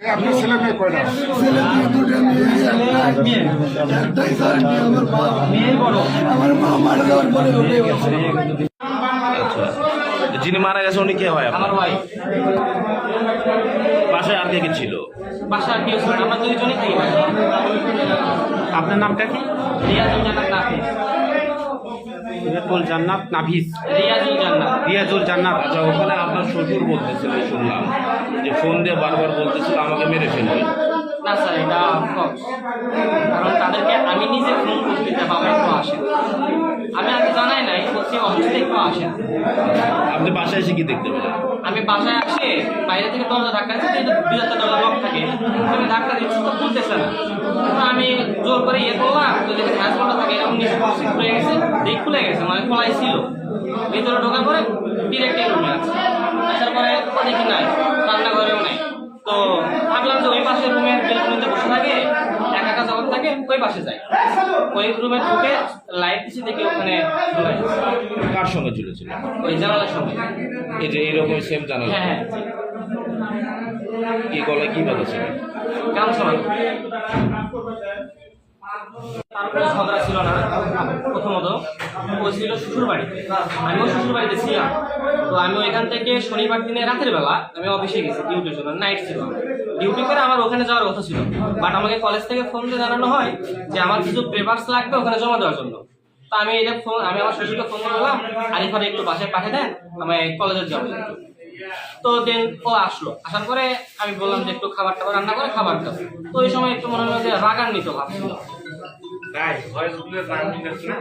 আপনার ছেলে মেয়ে কয়টা ছেলে দিয়ে দুটো মেয়ে একটাই একটাই স্যার আমার মা। আমার মা মারা যাওয়ার পরে আচ্ছা যিনি মারা গেছে উনি কে হয় আমার ভাই বাসায় আর কে কে ছিল? বাসা আর কেউ ছিল আমরা দুইজনই থাকি আপনার নামটা কি? নাফিস। রিয়াজুল জান্নাত নাভিস রিয়াজুল জান্নাত। রিয়াজুল জান্নাত। আচ্ছা ওখানে আপনার শ্বশুর বলতেছিল শুনলাম। যে ফোন দিয়ে বারবার বলতেছিল আমাকে মেরে ফেলবে। না স্যার এটা কারণ তাদেরকে আমি নিজে ফোন করতে যে বাবা একটু আসেন আমি আগে জানাই নাই বলছি অফিসে একটু আসেন আপনি বাসায় এসে কি দেখতে পেলেন? আমি বাসায় আসে বাইরে থেকে দরজা ধাক্কা দিচ্ছি এটা দুই হাজার ডলার লক থাকে আমি ধাক্কা দিচ্ছি তো খুলতেছে না। তো আমি জোর করে ইয়ে করলাম তো দেখে হ্যাঁ বলা থাকে এরকম নিচে বসে খুলে গেছে দেখ খুলে গেছে মানে খোলাই ছিল। ভিতরে ঢোকার পরে ডিরেক্ট এই রুমে আছে। আসার পরে দেখি নাই রান্নাঘরেও নাই। তো ভাবলাম যে ওই পাশের রুমের বেলকনিতে বসে থাকে একা একা যখন থাকে ওই পাশে যাই। ওই রুমে ঢুকে লাইট দিচ্ছি দেখি ওখানে কার সঙ্গে ঝুলেছিল ওই জানালার সঙ্গে। এই যে এইরকম সেম জানাল। হ্যাঁ হ্যাঁ। কি গলায় কি বাধা ছিল কেমন শোনান ঝগড়া ছিল না, প্রথমত। ও ছিল শ্বশুর আমিও শ্বশুর ছিলাম। তো আমি ওইখান থেকে শনিবার দিনে, রাতের বেলা আমি অফিসে গেছি ডিউটির জন্য নাইট ছিল ডিউটি করে আমার ওখানে যাওয়ার কথা ছিল। বাট আমাকে কলেজ থেকে ফোন দিয়ে জানানো হয় যে আমার কিছু পেপারস লাগবে ওখানে জমা দেওয়ার জন্য। তো আমি এটা ফোন আমি আমার শ্বশুরকে ফোন করে বললাম আরিফারে একটু বাসায় পাঠিয়ে দেন, আমি কলেজে যাব। তো দেন ও আসলো। আসার পরে আমি বললাম যে একটু খাবার টাবার রান্না করে খাবার দাও। তো ওই সময় একটু মনে হলো যে রাগান্বিত ভাব ছিল